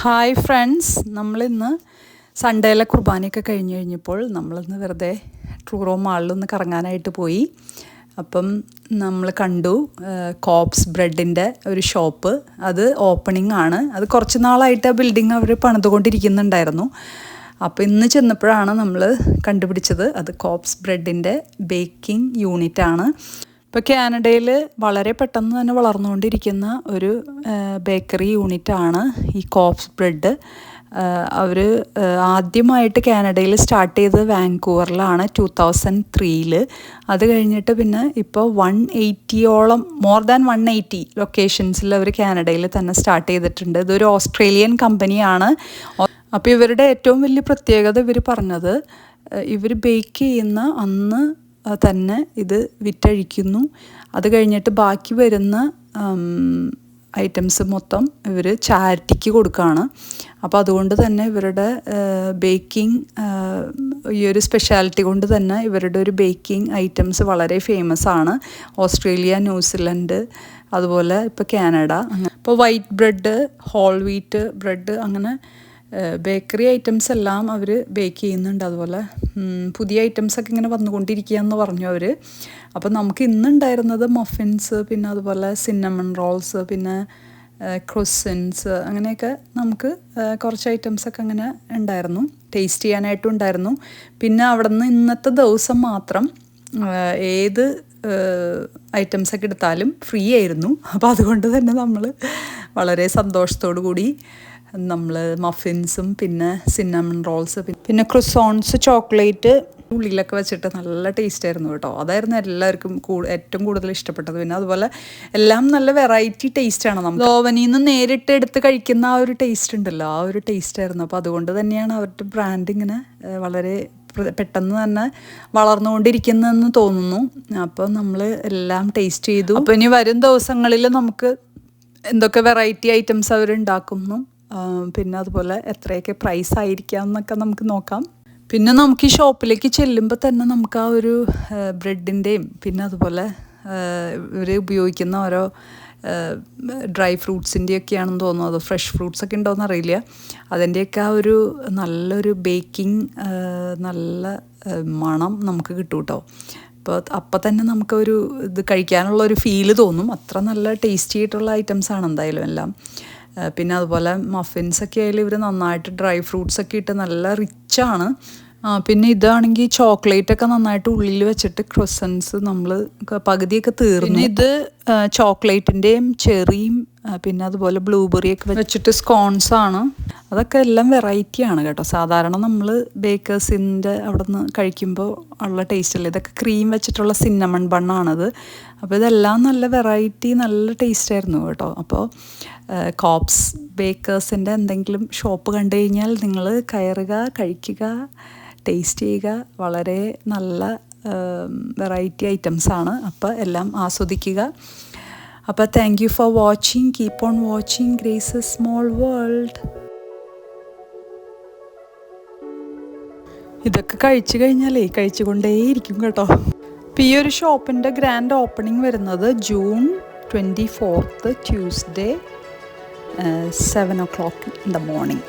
Hi friends നമ്മളിന്ന് സൺഡേയിലെ കുർബാനയൊക്കെ കഴിഞ്ഞ് കഴിഞ്ഞപ്പോൾ നമ്മളിന്ന് വെറുതെ ട്രൂറോ മാളിലൊന്ന് കറങ്ങാനായിട്ട് പോയി. അപ്പം നമ്മൾ കണ്ടു കോപ്സ് ബ്രെഡിന്റെ ഒരു ഷോപ്പ് അത് ഓപ്പണിംഗ് ആണ്. അത് കുറച്ച് നാളായിട്ട് ആ ബിൽഡിംഗ് അവർ പണിതുകൊണ്ടിരിക്കുന്നുണ്ടായിരുന്നു. അപ്പോൾ ഇന്ന് ചെന്നപ്പോഴാണ് നമ്മൾ കണ്ടുപിടിച്ചത് അത് കോപ്സ് ബ്രെഡിന്റെ ബേക്കിംഗ് യൂണിറ്റാണ് ഇപ്പോൾ കാനഡയിൽ വളരെ പെട്ടെന്ന് തന്നെ വളർന്നുകൊണ്ടിരിക്കുന്ന ഒരു ബേക്കറി യൂണിറ്റാണ് ഈ കോപ്സ് ബ്രെഡ്. അവർ ആദ്യമായിട്ട് കാനഡയിൽ സ്റ്റാർട്ട് ചെയ്തത് വാങ്കൂവറിലാണ് ടു തൗസൻഡ് ത്രീയിൽ അത് കഴിഞ്ഞിട്ട് പിന്നെ ഇപ്പോൾ വൺ എയ്റ്റിയോളം മോർ ദാൻ വൺ എയ്റ്റി ലൊക്കേഷൻസിൽ അവർ കാനഡയിൽ തന്നെ സ്റ്റാർട്ട് ചെയ്തിട്ടുണ്ട്. ഇതൊരു ഓസ്ട്രേലിയൻ കമ്പനിയാണ്. അപ്പോൾ ഇവരുടെ ഏറ്റവും വലിയ പ്രത്യേകത ഇവർ പറഞ്ഞത് ഇവർ ബേക്ക് ചെയ്യുന്ന അന്ന് തന്നെ ഇത് വിറ്റഴിക്കുന്നു. അത് കഴിഞ്ഞിട്ട് ബാക്കി വരുന്ന ഐറ്റംസ് മൊത്തം ഇവർ ചാരിറ്റിക്ക് കൊടുക്കുകയാണ് അപ്പോൾ അതുകൊണ്ട് തന്നെ ഇവരുടെ ബേക്കിംഗ് ഈ ഒരു സ്പെഷ്യാലിറ്റി കൊണ്ട് തന്നെ ഇവരുടെ ഒരു ബേക്കിംഗ് ഐറ്റംസ് വളരെ ഫേമസ് ആണ്. ഓസ്ട്രേലിയ ന്യൂസിലൻഡ് അതുപോലെ ഇപ്പോൾ കാനഡ. ഇപ്പോൾ white bread whole wheat bread അങ്ങനെ ബേക്കറി ഐറ്റംസ് എല്ലാം അവർ ബേക്ക് ചെയ്യുന്നുണ്ട് അതുപോലെ. പുതിയ ഐറ്റംസൊക്കെ ഇങ്ങനെ വന്നുകൊണ്ടിരിക്കുക എന്ന് പറഞ്ഞു അവർ അപ്പം നമുക്ക് ഇന്നുണ്ടായിരുന്നത് മഫിൻസ് പിന്നെ അതുപോലെ സിന്നമൺ റോൾസ് പിന്നെ ക്രൊസിൻസ് അങ്ങനെയൊക്കെ നമുക്ക് കുറച്ച് ഐറ്റംസൊക്കെ അങ്ങനെ ഉണ്ടായിരുന്നു. ടേസ്റ്റ് ചെയ്യാനായിട്ടും ഉണ്ടായിരുന്നു. പിന്നെ അവിടെ നിന്ന് ഇന്നത്തെ ദിവസം മാത്രം ഏത് ഐറ്റംസൊക്കെ എടുത്താലും ഫ്രീ ആയിരുന്നു. അപ്പോൾ അതുകൊണ്ട് തന്നെ നമ്മൾ വളരെ സന്തോഷത്തോടു കൂടി നമ്മൾ മഫിൻസും പിന്നെ സിന്നമൺ റോൾസ് പിന്നെ ക്രിസോൺസ് ചോക്ലേറ്റ് ഉള്ളിലൊക്കെ വെച്ചിട്ട് നല്ല ടേസ്റ്റ് ആയിരുന്നു കേട്ടോ. അതായിരുന്നു എല്ലാവർക്കും ഏറ്റവും കൂടുതൽ ഇഷ്ടപ്പെട്ടത്. പിന്നെ അതുപോലെ എല്ലാം നല്ല വെറൈറ്റി ടേസ്റ്റാണ് നമ്മൾ ഓവനിൽ നിന്ന് നേരിട്ട് എടുത്ത് കഴിക്കുന്ന ആ ഒരു ടേസ്റ്റ് ഉണ്ടല്ലോ. ആ ഒരു ടേസ്റ്റ് ആയിരുന്നു. അപ്പോൾ അതുകൊണ്ട് തന്നെയാണ് അവരുടെ ബ്രാൻഡ് ഇങ്ങനെ വളരെ പെട്ടെന്ന് തന്നെ വളർന്നുകൊണ്ടിരിക്കുന്നതെന്ന് തോന്നുന്നു. അപ്പോൾ നമ്മൾ എല്ലാം ടേസ്റ്റ് ചെയ്തു. അപ്പോൾ ഇനി വരും ദിവസങ്ങളിൽ നമുക്ക് എന്തൊക്കെ വെറൈറ്റി ഐറ്റംസ് അവർ ഉണ്ടാക്കുന്നു പിന്നെ അതുപോലെ എത്രയൊക്കെ പ്രൈസ് ആയിരിക്കാം എന്നൊക്കെ നമുക്ക് നോക്കാം. പിന്നെ നമുക്ക് ഈ ഷോപ്പിലേക്ക് ചെല്ലുമ്പോൾ തന്നെ നമുക്ക് ആ ഒരു ബ്രെഡിന്റെയും പിന്നെ അതുപോലെ ഇവർ ഉപയോഗിക്കുന്ന ഓരോ ഡ്രൈ ഫ്രൂട്ട്സിന്റെയൊക്കെയാണെന്ന് തോന്നുന്നു. അത് ഫ്രഷ് ഫ്രൂട്ട്സ് ഒക്കെ ഉണ്ടോയെന്ന് അറിയില്ല. അതിന്റെയൊക്കെ ആ ഒരു നല്ലൊരു ബേക്കിംഗ് നല്ല മണം നമുക്ക് കിട്ടും കേട്ടോ അപ്പോൾ അപ്പം തന്നെ നമുക്കൊരു ഇത് കഴിക്കാനുള്ള ഒരു ഫീൽ തോന്നും. അത്ര നല്ല ടേസ്റ്റി ആയിട്ടുള്ള ആണ് എന്തായാലും എല്ലാം. പിന്നെ അതുപോലെ മഫിൻസ് ഒക്കെ ആയാലും ഇവർ നന്നായിട്ട് ഡ്രൈ ഫ്രൂട്ട്സ് ഒക്കെ ഇട്ട് നല്ല റിച്ചാണ് പിന്നെ ഇതാണെങ്കിൽ ചോക്ലേറ്റ് ഒക്കെ നന്നായിട്ട് ഉള്ളിൽ വെച്ചിട്ട് ക്രൊസൻസ് നമ്മൾ പകുതിയൊക്കെ തീർന്നു. പിന്നെ ഇത് ചോക്ലേറ്റിന്റെയും ചെറിയും പിന്നെ അതുപോലെ ബ്ലൂബെറി ഒക്കെ വെച്ചിട്ട് സ്കോൺസ് ആണ്. അതൊക്കെ എല്ലാം വെറൈറ്റിയാണ് കേട്ടോ. സാധാരണ നമ്മൾ ബേക്കേഴ്സിന്റെ അവിടെ നിന്ന് കഴിക്കുമ്പോൾ ഉള്ള ടേസ്റ്റ് അല്ലേ? ഇതൊക്കെ ക്രീം വെച്ചിട്ടുള്ള സിന്നമൺ ബണ്ണാണത് അപ്പോൾ ഇതെല്ലാം നല്ല വെറൈറ്റി നല്ല ടേസ്റ്റ് ആയിരുന്നു കേട്ടോ. അപ്പോൾ കോപ്സ് ബേക്കേഴ്സിന്റെ എന്തെങ്കിലും ഷോപ്പ് കണ്ടു കഴിഞ്ഞാൽ നിങ്ങൾ കയറുക കഴിക്കുക ടേസ്റ്റ് ചെയ്യുക. വളരെ നല്ല വെറൈറ്റി ഐറ്റംസാണ് അപ്പോൾ എല്ലാം ആസ്വദിക്കുക. അപ്പോൾ thank you for watching keep on watching Grace a small world ഇതൊക്കെ കഴിച്ചു കഴിഞ്ഞാലേ കഴിച്ചുകൊണ്ടേയിരിക്കും കേട്ടോ. അപ്പോൾ ഈ ഒരു ഷോപ്പിന്റെ ഗ്രാൻഡ് ഓപ്പണിംഗ് വരുന്നത് June twenty fourth Tuesday seven o'clock in the morning